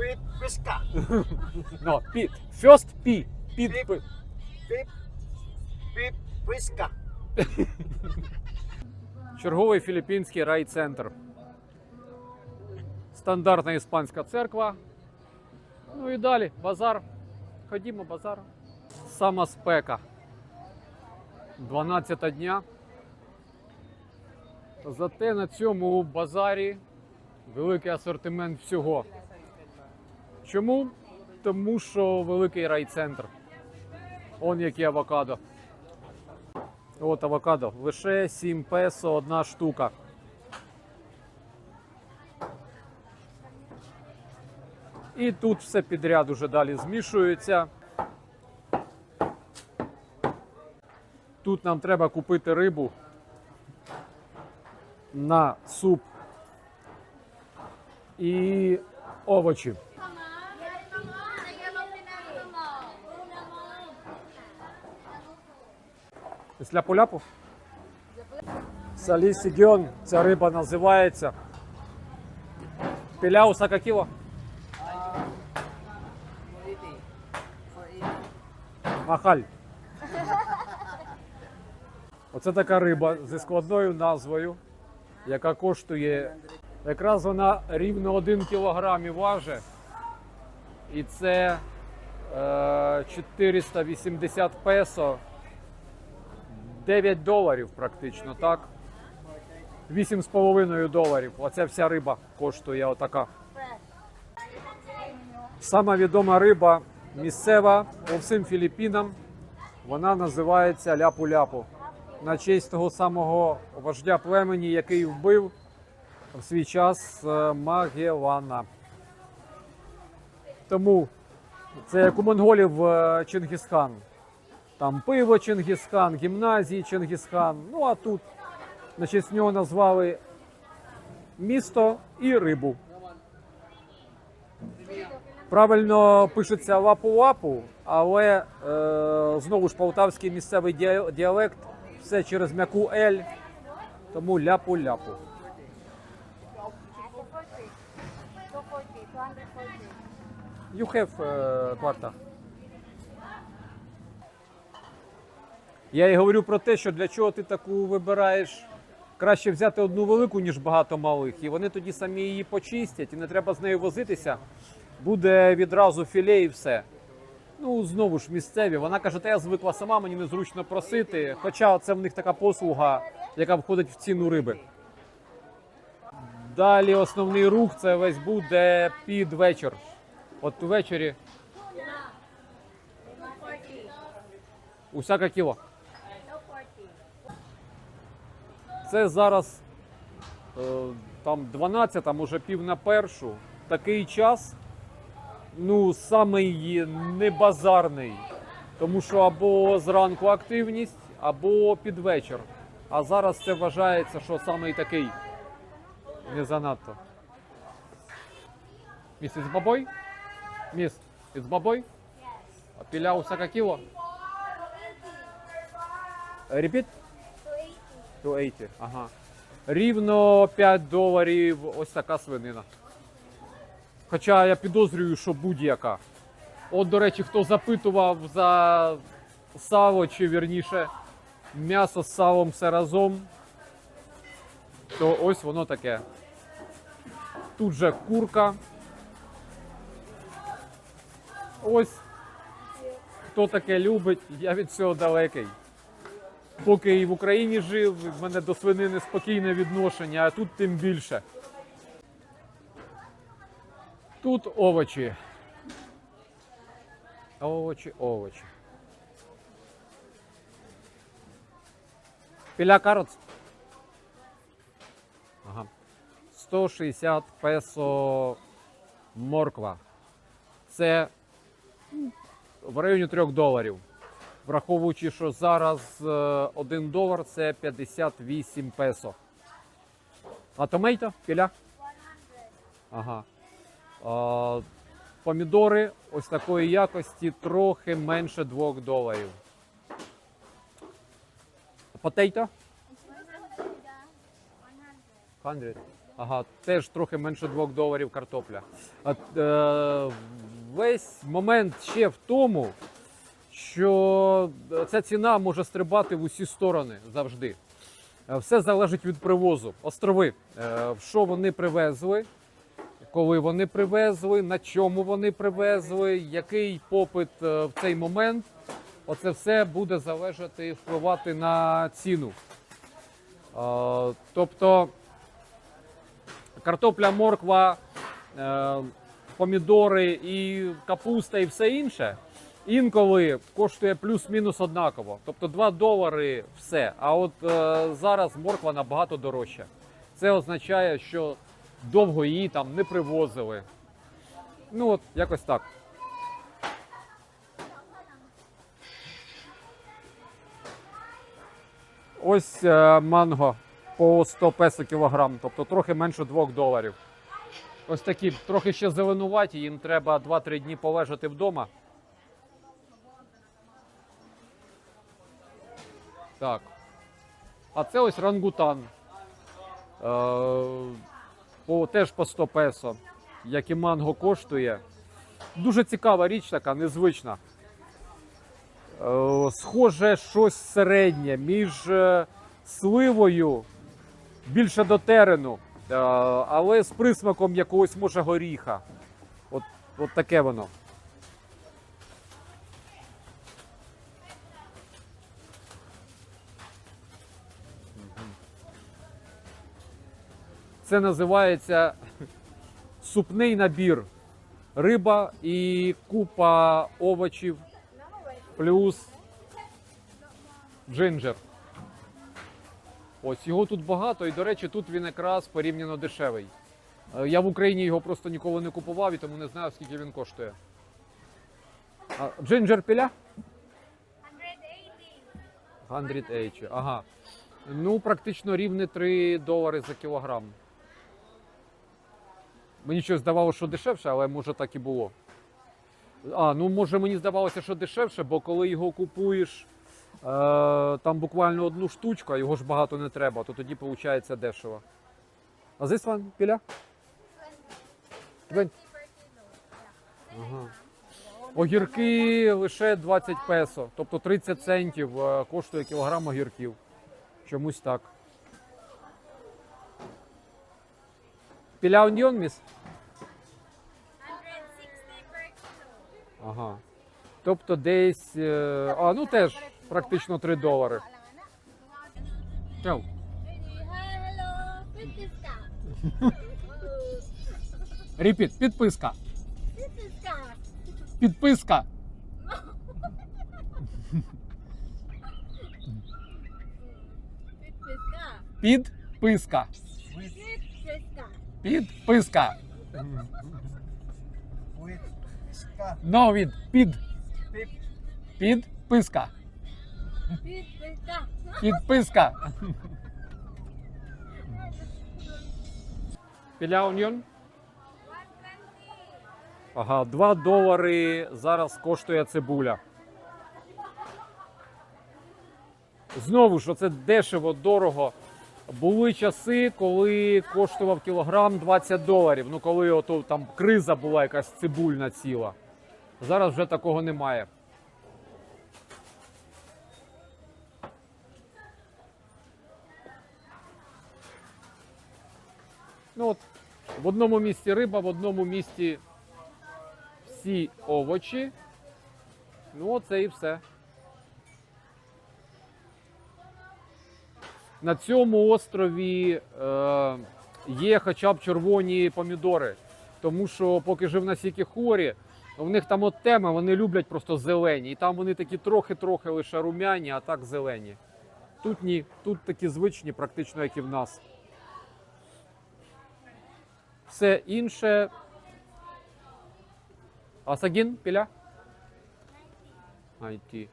with Whisker. No, піт. First пі. Піт. Піп. пи- Beef, beef Whisker. Черговий філіппінський райцентр. Стандартна іспанська церква. Ну і далі базар. Ходімо, базар. Сама спека. 12 дня. Зате на цьому базарі великий асортимент всього. Чому? Тому що великий райцентр. Он які авокадо. От авокадо. Лише 7 песо одна штука. І тут все підряд уже далі змішується. Тут нам треба купити рибу на суп і овочі. Після поляпу? Салісігіон, ця риба називається. Піляу сакакіло. Махаль. Оце така риба зі складною назвою, яка коштує. Якраз вона рівно 1 кілограм і важить. І це е, 480 песо. 9 доларів практично, так? 8,5 доларів. Оця вся риба коштує отака. Сама відома риба місцева по всім Філіппінам. Вона називається ляпу-ляпу. На честь того самого вождя племені, який вбив в свій час е, Магеллана. Тому це як у монголів е, Чингісхан. Там пиво Чингісхан, гімназії Чингісхан. Ну а тут на честь нього назвали місто і рибу. Правильно пишеться лапу-лапу, але е, знову ж полтавський місцевий діалект, все через м'яку ель, тому ляпу-ляпу. You have е, кварта. Я і говорю про те, що для чого ти таку вибираєш. Краще взяти одну велику, ніж багато малих, і вони тоді самі її почистять, і не треба з нею возитися. Буде відразу філе і все. Ну, знову ж місцеві. Вона каже, та я звикла сама, мені незручно просити. Хоча це в них така послуга, яка входить в ціну риби. Далі основний рух це весь буде під вечір. От ввечері. Усяка кіло. Це зараз е, там 12, а може пів на першу. Такий час, ну, самий не базарний. Тому що або зранку активність, або під вечір. А зараз це вважається, що самий такий не занадто. Міс із бабой? Міс, із бабой? А піля усяка кіло? Repeat? 280, ага. Рівно 5 доларів ось така свинина. Хоча я підозрюю, що будь-яка. От, до речі, хто запитував за сало, чи вірніше м'ясо з салом все разом, то ось воно таке. Тут же курка. Ось хто таке любить, я від цього далекий поки і в Україні жив, в мене до свинини спокійне відношення, а тут тим більше. Тут овочі. Овочі, овочі. Піля кароц. Ага. 160 песо морква. Це в районі 3 доларів. Враховуючи, що зараз 1 долар це 58 песо. А томейто? Піля? Ага. А, помідори ось такої якості трохи менше 2 доларів. Потейто? 100. Ага, теж трохи менше 2 доларів картопля. А, е, весь момент ще в тому, що ця ціна може стрибати в усі сторони завжди. Е, Все залежить від привозу. Острови, е, що вони привезли, коли вони привезли, на чому вони привезли, який попит е, в цей момент. Оце все буде залежати і впливати на ціну. Е, Тобто картопля, морква, е, помідори і капуста і все інше інколи коштує плюс-мінус однаково. Тобто 2 долари все. А от е, зараз морква набагато дорожча. Це означає, що довго її там не привозили. Ну от, якось так. Ось е, манго по 100 песо кілограм, тобто трохи менше 2 доларів. Ось такі трохи ще зеленуваті, їм треба 2-3 дні полежати вдома. Так. А це ось рангутан. Е, по, теж по 100 песо, як і манго коштує. Дуже цікава річ така, незвична. Е, схоже, щось середнє між е, сливою, більше до терену, але з присмаком якогось може горіха. От, от таке воно. Це називається супний набір. Риба і купа овочів, плюс джинджер. Ось його тут багато, і, до речі, тут він якраз порівняно дешевий. Е, Я в Україні його просто ніколи не купував і тому не знаю, скільки він коштує. Джинджер піля? 180, ага. Ну, практично рівне 3 долари за кілограм. Мені щось здавалося, що дешевше, але може так і було. А, ну може мені здавалося, що дешевше, бо коли його купуєш е, там буквально одну штучку, а його ж багато не треба, то тоді виходить дешево. А this one, піля? Ага. Огірки лише 20 песо, тобто 30 центів е, коштує кілограм огірків. Чомусь так. 160 per kilo. Ага. Тобто десь. е, А, ну теж практично 3 долари. Підписка. Репіт, підписка. Підписка. Підписка. Підписка. Підписка. Підписка. Підписка. Whiska. No від під. Підписка. Підписка. Підписка. Піля оньйон? 120. Ага, 2 долари зараз коштує цибуля. Знову ж, оце дешево, дорого. Були часи, коли коштував кілограм 20 доларів. Ну, коли ото там криза була якась цибульна ціла. Зараз вже такого немає. Ну от, в одному місці риба, в одному місці всі овочі. Ну, оце і все. На цьому острові е, є хоча б червоні помідори. Тому що поки жив на сікі хорі, у них там от тема, вони люблять просто зелені. І там вони такі трохи-трохи лише румяні, а так зелені. Тут ні, тут такі звичні, практично як і в нас. Все інше. Асагін, піля? IT.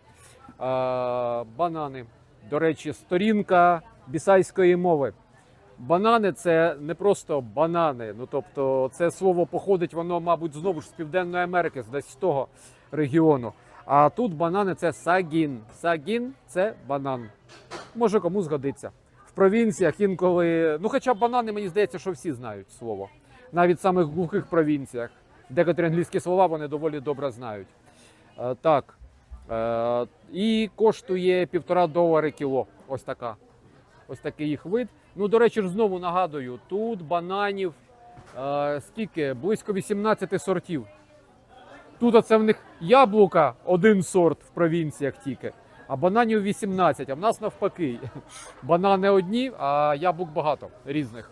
А, банани. До речі, сторінка бісайської мови. Банани це не просто банани. Ну тобто, це слово походить, воно, мабуть, знову ж з Південної Америки, десь з того регіону. А тут банани це сагін. Сагін це банан. Може кому згодиться. В провінціях інколи. Ну, хоча банани, мені здається, що всі знають слово. Навіть в самих глухих провінціях. Декотрі англійські слова вони доволі добре знають. Е, так. Е, і коштує півтора долари кіло. Ось така. Ось такий їх вид. Ну, до речі, ж знову нагадую, тут бананів е, скільки? Близько 18 сортів. Тут оце в них яблука один сорт в провінціях тільки, а бананів 18, а в нас навпаки. Банани одні, а яблук багато різних.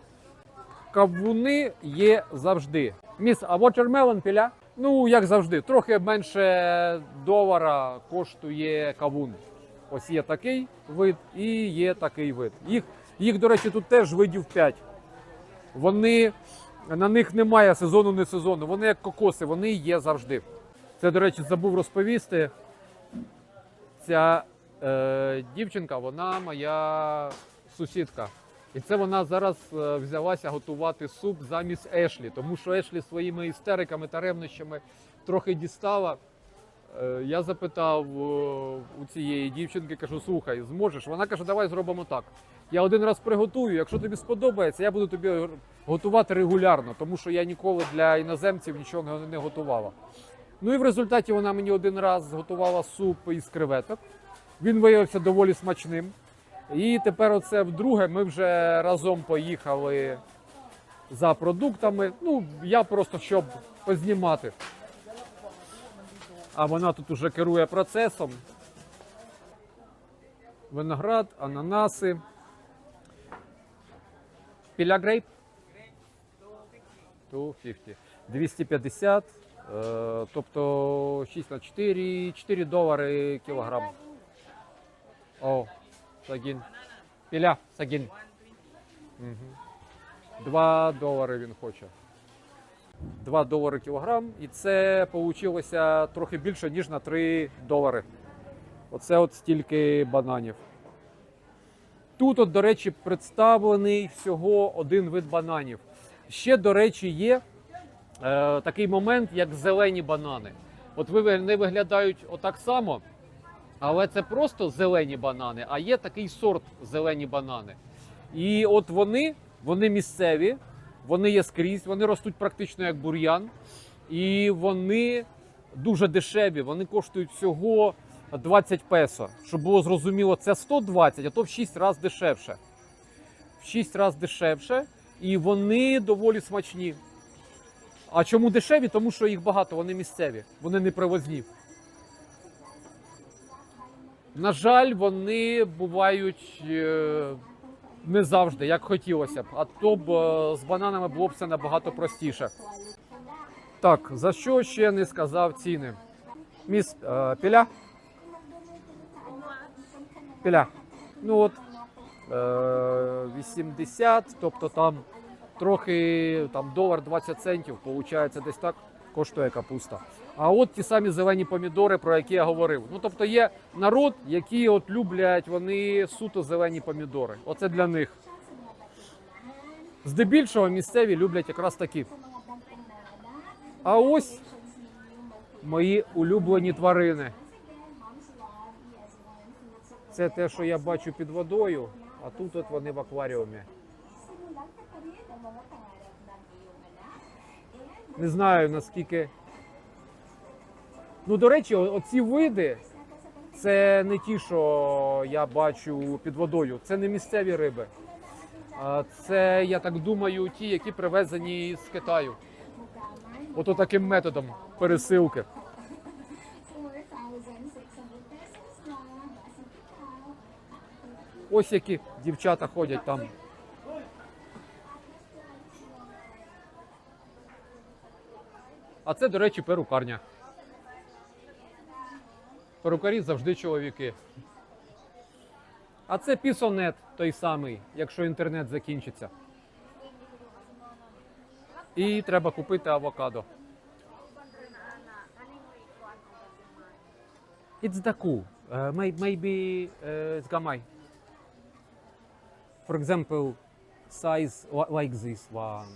Кавуни є завжди. Міс, а watermelon піля? Ну, як завжди, трохи менше долара коштує кавун. Ось є такий вид і є такий вид. Їх, їх до речі, тут теж видів 5. Вони на них немає сезону, не сезону. Вони як кокоси, вони є завжди. Це, до речі, забув розповісти. Ця е, дівчинка, вона моя сусідка. І це вона зараз е, взялася готувати суп замість Ешлі, тому що Ешлі своїми істериками та ревнощами трохи дістала. Е, Я запитав е, у цієї дівчинки, кажу, слухай, зможеш? Вона каже, давай зробимо так. Я один раз приготую, якщо тобі сподобається, я буду тобі готувати регулярно, тому що я ніколи для іноземців нічого не готувала. Ну і в результаті вона мені один раз готувала суп із креветок. Він виявився доволі смачним. І тепер, оце вдруге, ми вже разом поїхали за продуктами. Ну, я просто щоб познімати. А вона тут уже керує процесом. Виноград, ананаси. Піля грейп? 250. 250. е, Тобто 6 на 4, 4 долари кілограм. О, сагін. Піля, сагін. Угу. 2 долари він хоче. 2 долари кілограм, і це вийшло трохи більше, ніж на 3 долари. Оце от стільки бананів. Тут, от, до речі, представлений всього один вид бананів. Ще, до речі, є е, такий момент, як зелені банани. От вони виглядають отак само, але це просто зелені банани, а є такий сорт зелені банани. І от вони, вони місцеві, вони є скрізь, вони ростуть практично як бур'ян, і вони дуже дешеві. Вони коштують всього 20 песо. Щоб було зрозуміло, це 120, а то в 6 разів дешевше. В 6 разів дешевше, і вони доволі смачні. А чому дешеві? Тому що їх багато, вони місцеві, вони не привозні. На жаль, вони бувають е, не завжди, як хотілося б. А то б е, з бананами було б все набагато простіше. Так, за що ще не сказав ціни? Міс е, Піля? Піля. Ну от е, 80, тобто там трохи там долар 20 центів, виходить десь так коштує капуста. А от ті самі зелені помідори, про які я говорив. Ну тобто є народ, які от люблять вони суто зелені помідори. Оце для них. Здебільшого місцеві люблять якраз такі. А ось мої улюблені тварини. Це те, що я бачу під водою, а тут от вони в акваріумі. Не знаю наскільки. Ну, до речі, оці види це не ті, що я бачу під водою. Це не місцеві риби. Це, я так думаю, ті, які привезені з Китаю. Ото таким методом пересилки. Ось які дівчата ходять там. А це, до речі, перукарня. Перукарі завжди чоловіки. А це пісонет той самий, якщо інтернет закінчиться. І треба купити авокадо. It's Daku. Uh, may, maybe uh, it's For example, size like this one.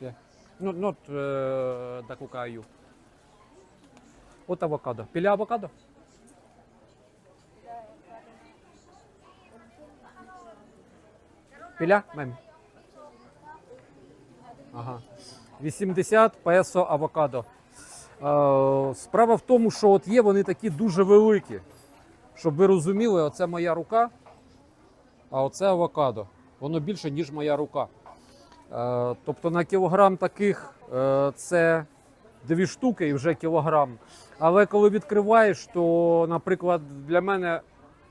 Yeah. Not, not uh, Daku Kayu. От авокадо. Піля авокадо? Піля? Мем. Ага. 80 песо авокадо. Е, справа в тому, що от є вони такі дуже великі. Щоб ви розуміли, оце моя рука, а оце авокадо. Воно більше, ніж моя рука. Е, тобто на кілограм таких е, це дві штуки і вже кілограм. Але коли відкриваєш, то, наприклад, для мене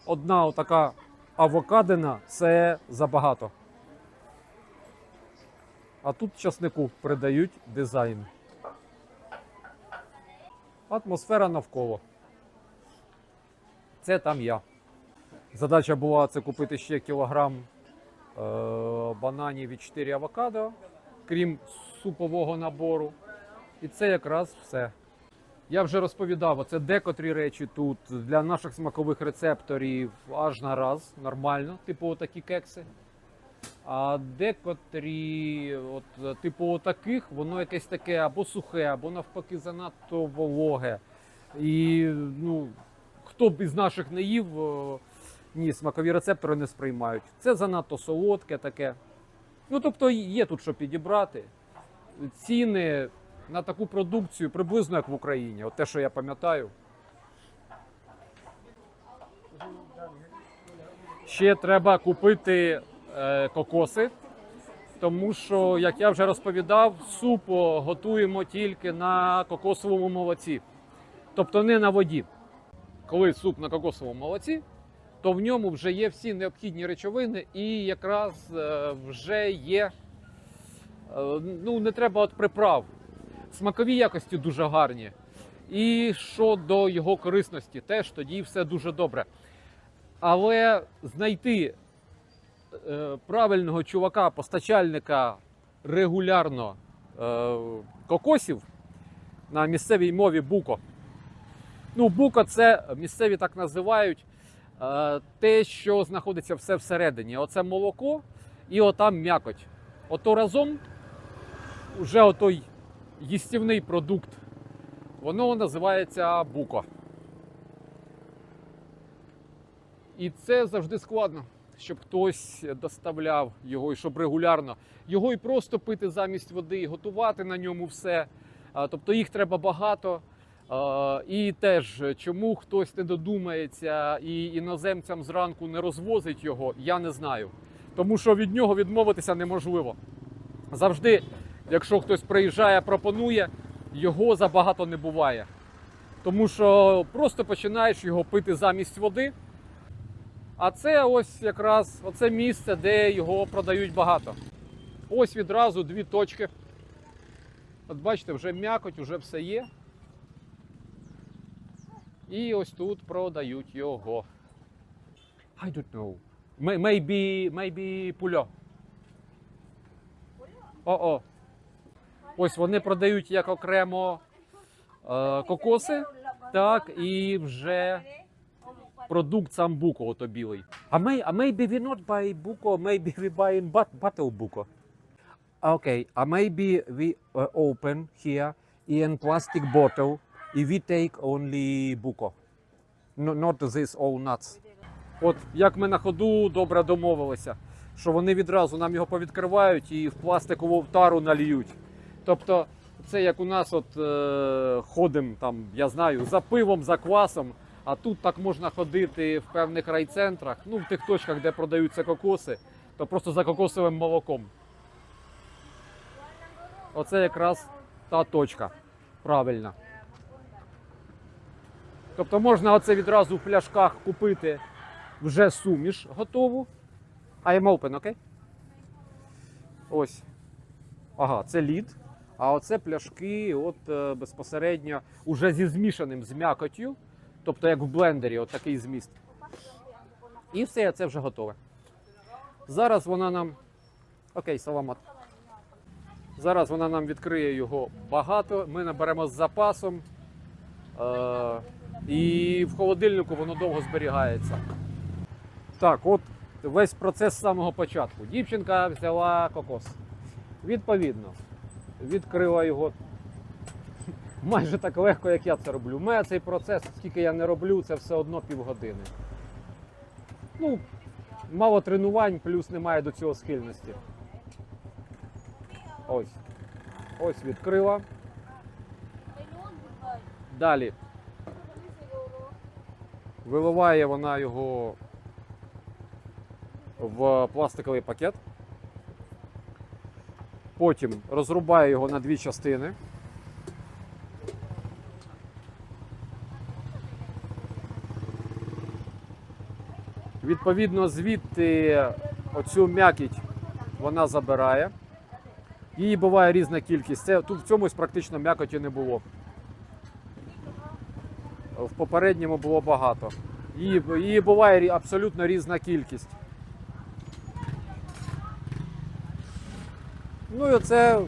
одна отака авокадина це забагато. А тут часнику придають дизайн. Атмосфера навколо. Це там я. Задача була це купити ще кілограм е, бананів і 4 авокадо, крім супового набору. І це якраз все. Я вже розповідав, оце декотрі речі тут для наших смакових рецепторів аж на раз, нормально, типу отакі кекси. А декотрі, от, типу таких, воно якесь таке або сухе, або навпаки занадто вологе. І ну, хто б із наших не їв, ні, смакові рецептори не сприймають. Це занадто солодке таке. Ну, тобто є тут що підібрати. Ціни на таку продукцію приблизно як в Україні. От те, що я пам'ятаю. Ще треба купити е, кокоси, тому що, як я вже розповідав, суп готуємо тільки на кокосовому молоці, тобто не на воді. Коли суп на кокосовому молоці, то в ньому вже є всі необхідні речовини, і якраз е, вже є. е, Ну, не треба от приправ. Смакові якості дуже гарні. І щодо його корисності, теж тоді все дуже добре. Але знайти е, правильного чувака, постачальника регулярно е, кокосів на місцевій мові буко. Ну, буко це місцеві так називають е, те, що знаходиться все всередині. Оце молоко і отам м'якоть. Ото разом вже отой їстівний продукт, воно називається буко. І це завжди складно, щоб хтось доставляв його і щоб регулярно. Його і просто пити замість води, і готувати на ньому все. Тобто їх треба багато. І теж чому хтось не додумається і іноземцям зранку не розвозить його, я не знаю. Тому що від нього відмовитися неможливо. Завжди, якщо хтось приїжджає, пропонує, його забагато не буває. Тому що просто починаєш його пити замість води. А це ось якраз оце місце, де його продають багато. Ось відразу дві точки. От бачите, вже м'якоть, вже все є. І ось тут продають його. I don't know. May- Maybe, maybe пульо. О-о. Ось вони продають як окремо е, кокоси, так, і вже продукт сам буко, ото білий. А, may, а maybe we not buy буко, maybe we buy in but, bottle буко. Okay, а maybe we uh, open here in plastic bottle і we take only буко. No, not this all nuts. От як ми на ходу добре домовилися, що вони відразу нам його повідкривають і в пластикову тару нальють. Тобто, це як у нас от е, ходимо там, я знаю, за пивом, за квасом. А тут так можна ходити в певних райцентрах, ну в тих точках, де продаються кокоси, то просто за кокосовим молоком. Оце якраз та точка. Правильна. Тобто можна оце відразу в пляшках купити вже суміш готову. I am open, окей? Ось. Ага, це лід. А оце пляшки от е, безпосередньо уже зі змішаним з м'якотю. Тобто як в блендері, от такий зміст. І все, це вже готове. Зараз вона нам. Окей, саламат. Зараз вона нам відкриє його багато. Ми наберемо з запасом. Е- і в холодильнику воно довго зберігається. Так, от весь процес з самого початку. Дівчинка взяла кокос. Відповідно, відкрила його майже так легко, як я це роблю. У мене цей процес, скільки я не роблю, це все одно півгодини. Ну, Мало тренувань, плюс немає до цього схильності. Ось. Ось відкрила. Далі. Виливає вона його в пластиковий пакет. Потім розрубає його на дві частини. Відповідно, звідти оцю м'якіть вона забирає. Її буває різна кількість. Це, тут в цьомусь практично м'якоті не було. В попередньому було багато. Її, її буває абсолютно різна кількість. Ну і оце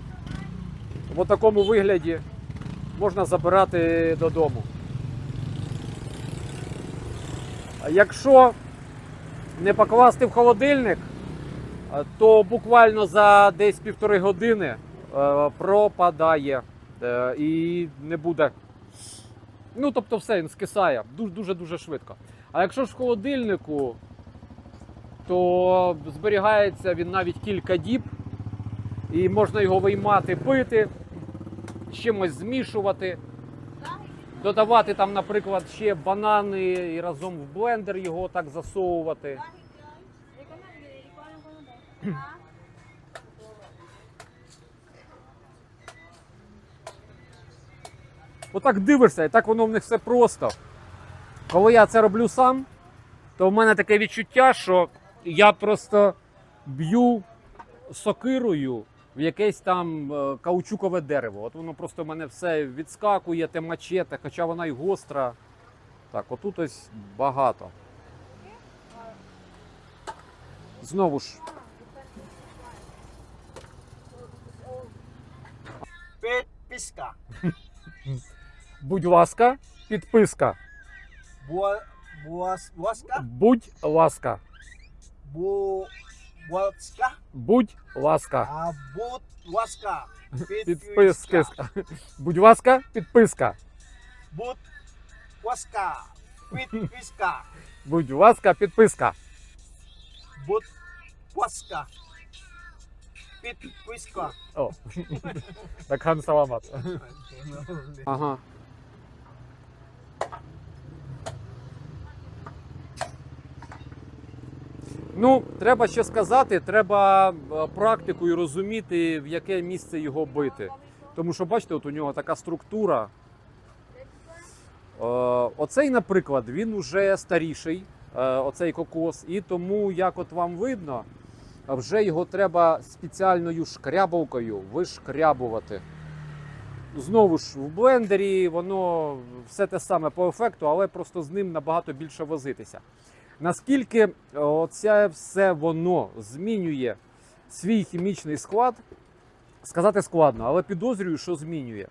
в такому вигляді можна забирати додому. Якщо не покласти в холодильник, то буквально за десь півтори години е, пропадає е, і не буде. Ну, тобто, все, він скисає дуже дуже швидко. А якщо ж в холодильнику, то зберігається він навіть кілька діб, і можна його виймати, пити, з чимось змішувати, додавати там, наприклад, ще банани і разом в блендер його так засовувати. Отак дивишся, і так воно в них все просто. Коли я це роблю сам, то в мене таке відчуття, що я просто б'ю сокирою в якесь там е, каучукове дерево. От воно просто в мене все відскакує, те мачете, хоча вона й гостра. Так, отут ось багато. Знову ж, Підписка. будь ласка, підписка. Буас, буаска. Будь ласка. Бу, буаска. Будь ласка. А бут, ласка. Підписки. Будь ласка, підписка. Бут, ласка. Підписка. Будь ласка, підписка. Бут, ласка. Підписка. О. Так хан саламат. Ага. Ну, треба ще сказати, треба е, практикою розуміти, в яке місце його бити. Тому що, бачите, от у нього така структура. Е, Оцей, наприклад, він уже старіший, е, оцей кокос, і тому, як от вам видно, вже його треба спеціальною шкрябовкою вишкрябувати. Знову ж в блендері воно все те саме по ефекту, але просто з ним набагато більше возитися. Наскільки е, оце все воно змінює свій хімічний склад, сказати складно, але підозрюю, що змінює.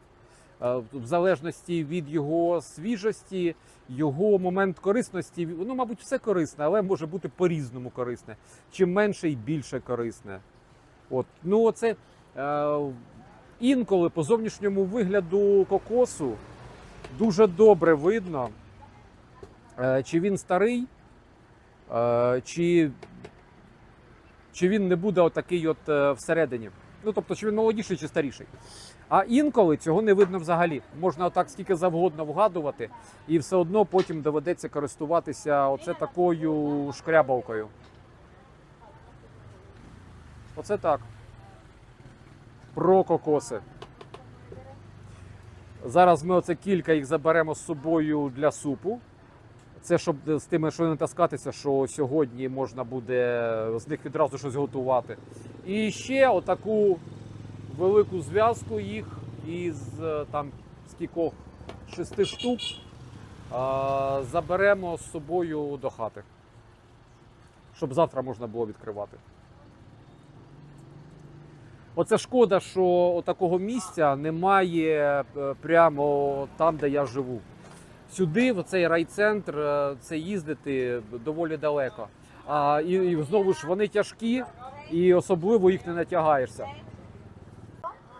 Е, В залежності від його свіжості, його момент корисності, воно, мабуть, все корисне, але може бути по-різному корисне. Чим менше і більше корисне. От. Ну, оце е, інколи по зовнішньому вигляду кокосу дуже добре видно, е, чи він старий, чи, чи він не буде отакий от е, всередині. Ну, тобто, чи він молодіший чи старіший. А інколи цього не видно взагалі. Можна отак скільки завгодно вгадувати, і все одно потім доведеться користуватися оце такою шкрябавкою. Оце так. Про кокоси. Зараз ми оце кілька їх заберемо з собою для супу. Це щоб з тими, що не таскатися, що сьогодні можна буде з них відразу щось готувати. І ще отаку велику зв'язку їх із е, там скількох шести штук заберемо з собою до хати. Щоб завтра можна було відкривати. Оце шкода, що такого місця немає е, прямо там, де я живу. Сюди, в цей райцентр, е, це їздити доволі далеко. А, і, і знову ж вони тяжкі, і особливо їх не натягаєшся.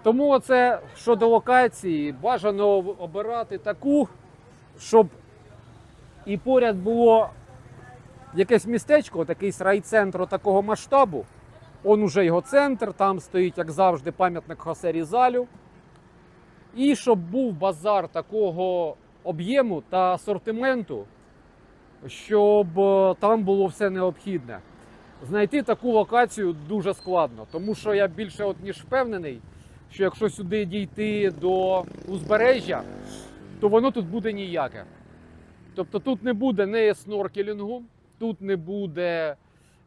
Тому оце щодо локації, бажано обирати таку, щоб і поряд було якесь містечко, такий райцентр такого масштабу. Он уже його центр, там стоїть, як завжди, пам'ятник Хосе Різалю. І щоб був базар такого об'єму та асортименту, щоб е, там було все необхідне. Знайти таку локацію дуже складно, тому що я більше от ніж впевнений, що якщо сюди дійти до узбережжя, то воно тут буде ніяке. Тобто тут не буде не сноркелінгу, тут не буде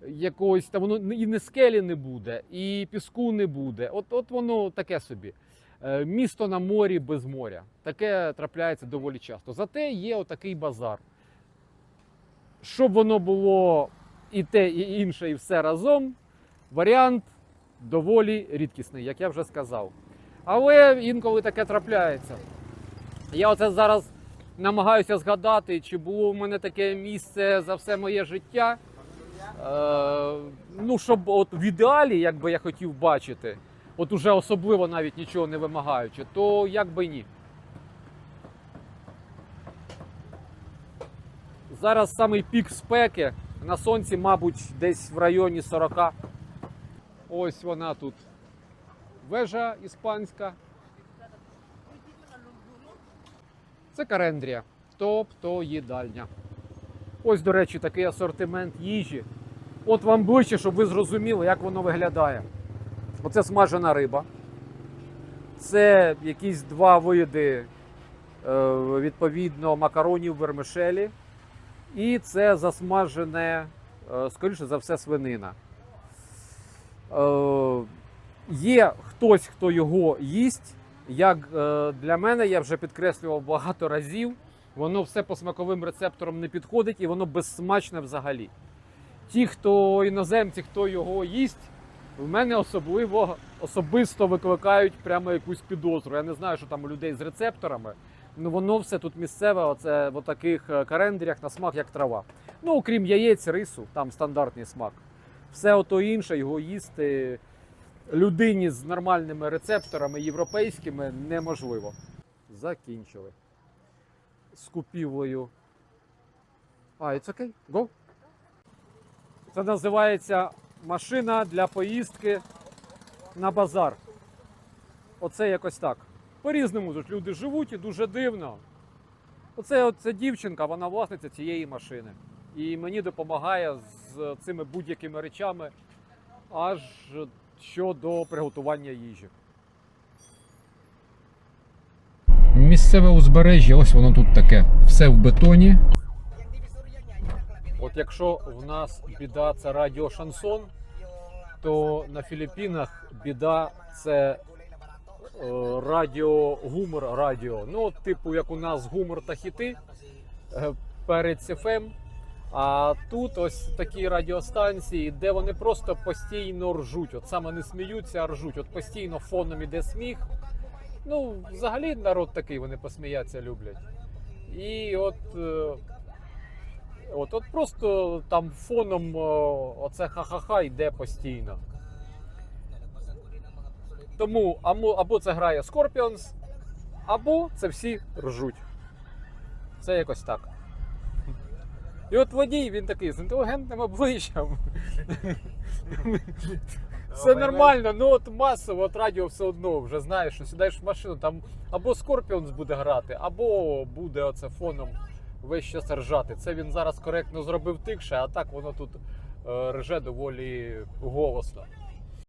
якогось там воно і не скелі не буде, і піску не буде. От, от воно таке собі. Е, Місто на морі без моря. Таке трапляється доволі часто. Зате є отакий базар. Щоб воно було і те, і інше, і все разом, варіант доволі рідкісний, як я вже сказав. Але інколи таке трапляється. Я оце зараз намагаюся згадати, чи було в мене таке місце за все моє життя. Е, ну, щоб от в ідеалі, як би я хотів бачити, от уже особливо навіть нічого не вимагаючи, то як би ні. Зараз самий пік спеки на сонці, мабуть, десь в районі 40. Ось вона тут. Вежа іспанська. Це Карендрія, тобто їдальня. Ось, до речі, такий асортимент їжі. От вам ближче, щоб ви зрозуміли, як воно виглядає. Оце смажена риба. Це якісь два види, е, відповідно, макаронів вермишелі. І це засмажене, е, скоріше за все, свинина. Е, Є хтось, хто його їсть. Як для мене, я вже підкреслював багато разів, воно все по смаковим рецепторам не підходить і воно безсмачне взагалі. Ті, хто іноземці, хто його їсть, в мене особливо особисто викликають прямо якусь підозру. Я не знаю, що там у людей з рецепторами. Ну воно все тут місцеве, оце в таких карендрях на смак, як трава. Ну, окрім яєць, рису, там стандартний смак. Все ото інше його їсти людині з нормальними рецепторами європейськими неможливо. Закінчили. З купівлею. А, it's okay. Go. Це називається машина для поїздки на базар. Оце якось так. По-різному тут люди живуть і дуже дивно. Оце оце дівчинка, вона власниця цієї машини. І мені допомагає з цими будь-якими речами аж щодо приготування їжі. Місцеве узбережжя, ось воно тут таке. Все в бетоні. От якщо в нас біда це радіо шансон, то на Філіппінах біда це е, радіо гумор радіо. Ну, типу, як у нас гумор та хіти е, перед СФМ. А тут ось такі радіостанції, де вони просто постійно ржуть. От саме не сміються, а ржуть. От постійно фоном іде сміх. Ну, взагалі народ такий, вони посміятися люблять. І от, е, от, от просто там фоном е, оце ха-ха-ха йде постійно. Тому або, або це грає Scorpions, або це всі ржуть. Це якось так. І от водій, він такий з інтелігентним обличчям. Все нормально, ну от масово, от радіо все одно вже знаєш, що сідаєш в машину, там або Scorpions буде грати, або буде оце фоном весь час ржати. Це він зараз коректно зробив тикше, а так воно тут е, рже доволі голосно.